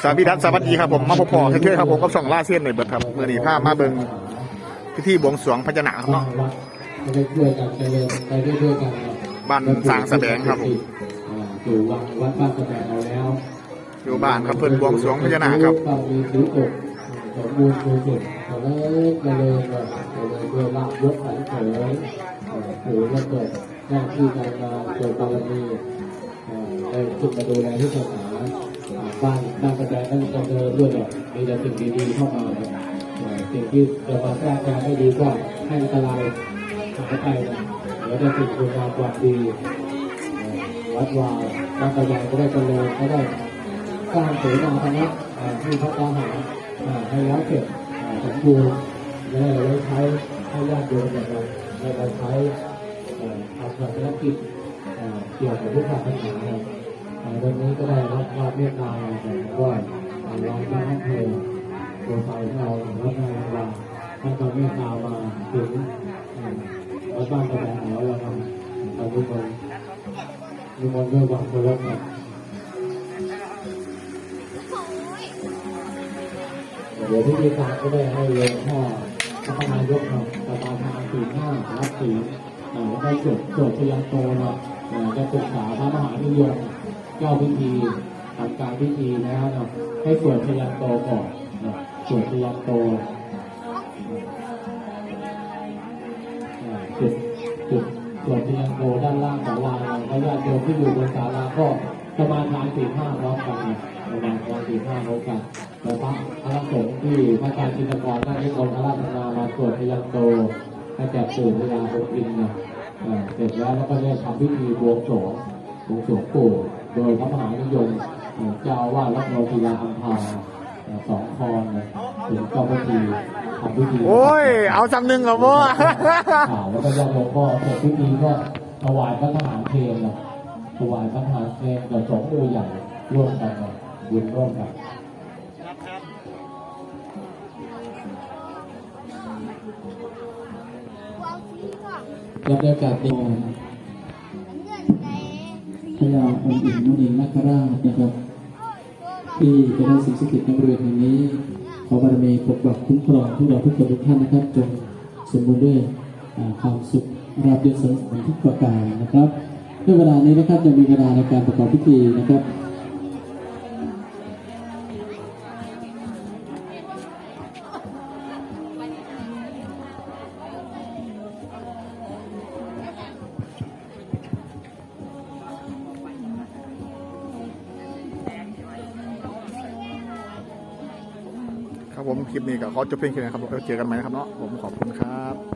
สวัสดีครับสวัสดีครับผมมาพบพอเพื่อๆครับผมกับสองล่าเซียนในเบิดครับเมื่อนี้พามาเบิ่งพิธีบวงสรวงพญานาคครับเนาะงวัดจะได้ช่วยกันเริญไปด้วยๆกันบ้านสางแสดงครับผมอยู่วังวัดบ้านแสดงเราแล้วอยู่บ้านครับเพื่อนบวงสรวงพญานาคครับก็มีผิวกบสมบูรณ์บริสุทธิ์เลยไปเลยไปเลยด้วยลาบยศสันเสริญถือว่าเกิดหน้าที่การงานเกิดบารมีได้ขึ้นมาดูแลที่สนาอ่า บ้านบ้านแสดงนั้นจะเจริญด้วยแบบมีแต่สิ่งดีๆเข้ามาครับสิ่งที่จะมาสร้างการให้ดีก็ให้อันตรายหายไปแล้วได้สิ่งคุณงามความดีวัดวาบ้านแสดงก็ได้เจริญก็ได้สร้างเสนาคณะที่พระตาหาให้แล้วเสร็จสมบูรณ์และไว้ใช้ให้ญาติโยมอย่างเราได้ไปใช้ทำศาสนกิจเกี่ยวกับพุทธศาสนา วันนี้ก็ได้รับความเมตตาจากว่าอ่ารองเจ้าอำเภอตัวไฟของเราวัดนาราวาท่านก็เมตตามาถึงวัดบ้านกระแดงแล้วเราทำตอนนี้มันมีมนต์ด้วยความเคารพครับเดี๋ยวพิธีการก็ได้ให้หลวงพ่อพระนายกครับประธานทานสี่ห้ารับสี่แล้วก็จดจดพยัญโตนะจะปรึกษาพระมหานิยม เจ้าพิธีทำการพิธีแล้วเนาะให้สวดพยัญโตก่อนนะสวดพยัญโตเอ่อจุดจุดสวดพยัญโตด้านล่างศาลาพระญาติโยมที่อยู่บนศาลาก็ประมาณทานสี่ห้าร้อมกันประมาณทานสี่ห้าร้อมกันแล้วพระพระสงฆ์ที่พระอาจารย์จินตกรท่านนิมนพระราชนามาสวดพยัญโตให้แก่ปู่พญาองค์อินเนี่ยเอ่อเสร็จแล้วแล้วก็ได้ทำพิธีบวงสรวงบวงสรวงปู่ โดยพระมหานิยมเอ่อเจ้าอาว่าสวัดโนศิลาอัมพาเอ่อสองคอนเนี่ยถึงเจ้าพิธีทำพิธีโอ้ย เอาจำหนึ่งกับว่าข่าวแล้วก็ญาติโยมก็เสร็จพิธีก็ถวายพระทหารเพลงนะถวายพระทหารเพลงกับสองมือใหญ่ร่วมกันนะบุญร่วมกันบรรยากาศดี พยาองค์อินมุนีนาคราชนะครับ ที่จะได้สิงสถิตในบริเวณแห่งนี้ ขอบารมีปกปักคุ้มครองทุกเราทุกคนทุกท่านนะครับจงสมบูรณ์ด้วยความสุขราบรื่นสมทุกประการนะครับด้วยเวลานี้นะครับจะมีเวลาในการประกอบพิธีนะครับ ครับผมคลิปนี้ก็ขอจบเพียงแค่นี้ครับผมเจอกันใหม่นะครับเนาะผมขอบคุณครับ